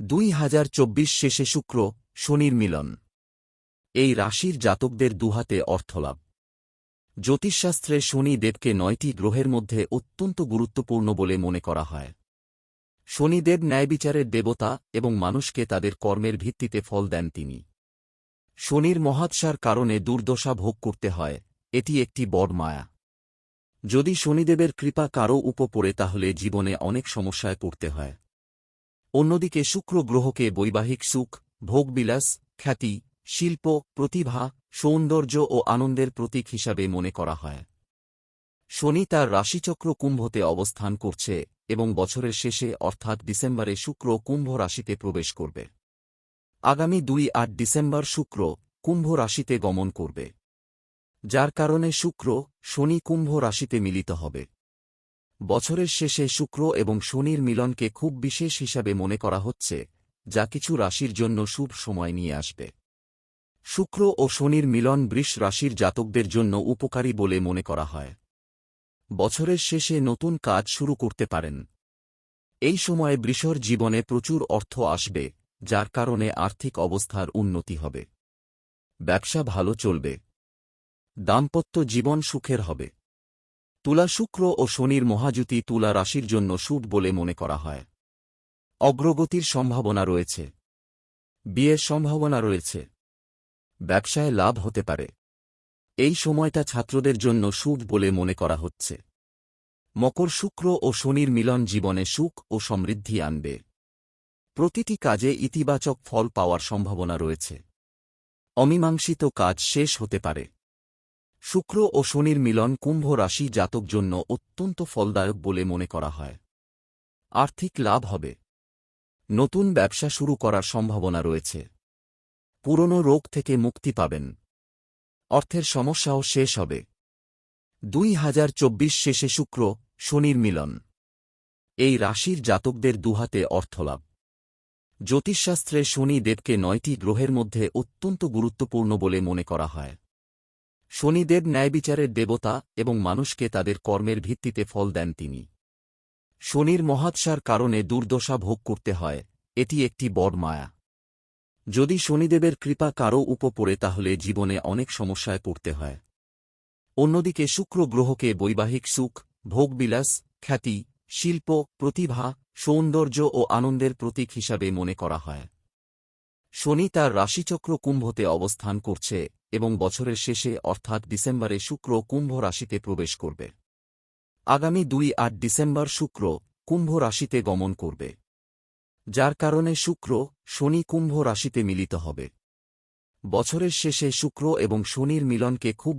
দুই হাজার চব্বিশ শেষে শুক্র, শনির মিলন। এই রাশির জাতকদের দুহাতে অর্থলাভ। জ্যোতিষশাস্ত্রে শনি দেবকে নয়টি গ্রহের মধ্যে অত্যন্ত গুরুত্বপূর্ণ বলে মনে করা হয়। শনিদেব ন্যায়বিচারের দেবতা এবং মানুষকে তাদের কর্মের ভিত্তিতে ফল দেন তিনি। শনির মহাৎসার কারণে দুর্দশা ভোগ করতে হয়, এটি একটি বড় মায়া। যদি শনিদেবের কৃপা কারও উপ পড়ে তাহলে জীবনে অনেক সমস্যায় পড়তে হয়। অন্যদিকে শুক্র গ্রহকে বৈবাহিক সুখ, ভোগবিলাস, খ্যাতি, শিল্প, প্রতিভা, সৌন্দর্য ও আনন্দের প্রতীক হিসাবে মনে করা হয়। শনি তার রাশিচক্র কুম্ভতে অবস্থান করছে এবং বছরের শেষে অর্থাৎ ডিসেম্বরে শুক্র কুম্ভ রাশিতে প্রবেশ করবে। আগামী দুই আট ডিসেম্বর শুক্র কুম্ভ রাশিতে গমন করবে। যার কারণে শুক্র শনি কুম্ভ রাশিতে মিলিত হবে। বছরের শেষে শুক্র এবং শনির মিলনকে খুব বিশেষ হিসাবে মনে করা হচ্ছে, যা কিছু রাশির জন্য শুভ সময় নিয়ে আসবে। শুক্র ও শনির মিলন বৃষ রাশির জাতকদের জন্য উপকারী বলে মনে করা হয়। বছরের শেষে নতুন কাজ শুরু করতে পারেন। এই সময়ে বৃষর জীবনে প্রচুর অর্থ আসবে, যার কারণে আর্থিক অবস্থার উন্নতি হবে। ব্যবসা ভালো চলবে। দাম্পত্য জীবন সুখের হবে। তুলা শুক্র ও শনির মহাযুতি তুলা রাশির জন্য শুভ বলে মনে করা হয়। অগ্রগতির সম্ভাবনা রয়েছে। বিয়ের সম্ভাবনা রয়েছে। ব্যবসায় লাভ হতে পারে। এই সময়টা ছাত্রদের জন্য শুভ বলে মনে করা হচ্ছে। মকর শুক্র ও শনির মিলন জীবনে সুখ ও সমৃদ্ধি আনবে। প্রতিটি কাজে ইতিবাচক ফল পাওয়ার সম্ভাবনা রয়েছে। অমীমাংসিত কাজ শেষ হতে পারে। শুক্র ও শনির মিলন কুম্ভ রাশি জাতক জন্য অত্যন্ত ফলদায়ক বলে মনে করা হয়। আর্থিক লাভ হবে। নতুন ব্যবসা শুরু করার সম্ভাবনা রয়েছে। পুরনো রোগ থেকে মুক্তি পাবেন। অর্থের সমস্যাও শেষ হবে। দুই হাজার চব্বিশ শেষে শুক্র, শনির মিলন। এই রাশির জাতকদের দুহাতে অর্থলাভ। জ্যোতিষশাস্ত্রে শনি দেবকে নয়টি গ্রহের মধ্যে অত্যন্ত গুরুত্বপূর্ণ বলে মনে করা হয়। শনিদেব ন্যায়বিচারের দেবতা এবং মানুষকে তাদের কর্মের ভিত্তিতে ফল দেন তিনি। শনির মহাৎসার কারণে দুর্দশা ভোগ করতে হয়, এটি একটি বড় মায়া। যদি শনিদেবের কৃপা কারও উপ পড়ে তাহলে জীবনে অনেক সমস্যায় পড়তে হয়। অন্যদিকে শুক্র গ্রহকে বৈবাহিক সুখ, ভোগবিলাস, খ্যাতি, শিল্প, প্রতিভা, সৌন্দর্য ও আনন্দের প্রতীক হিসাবে মনে করা হয়। শনি তার রাশিচক্র কুম্ভতে অবস্থান করছে এবং বছরের শেষে অর্থাৎ ডিসেম্বরে শুক্র কুম্ভ রাশিতে প্রবেশ করবে। আগামী দুই আট ডিসেম্বর শুক্র কুম্ভ রাশিতে গমন করবে, যার কারণে শুক্র শনি কুম্ভ রাশিতে মিলিত হবে। বছরের শেষে শুক্র এবং শনির মিলনকে খুব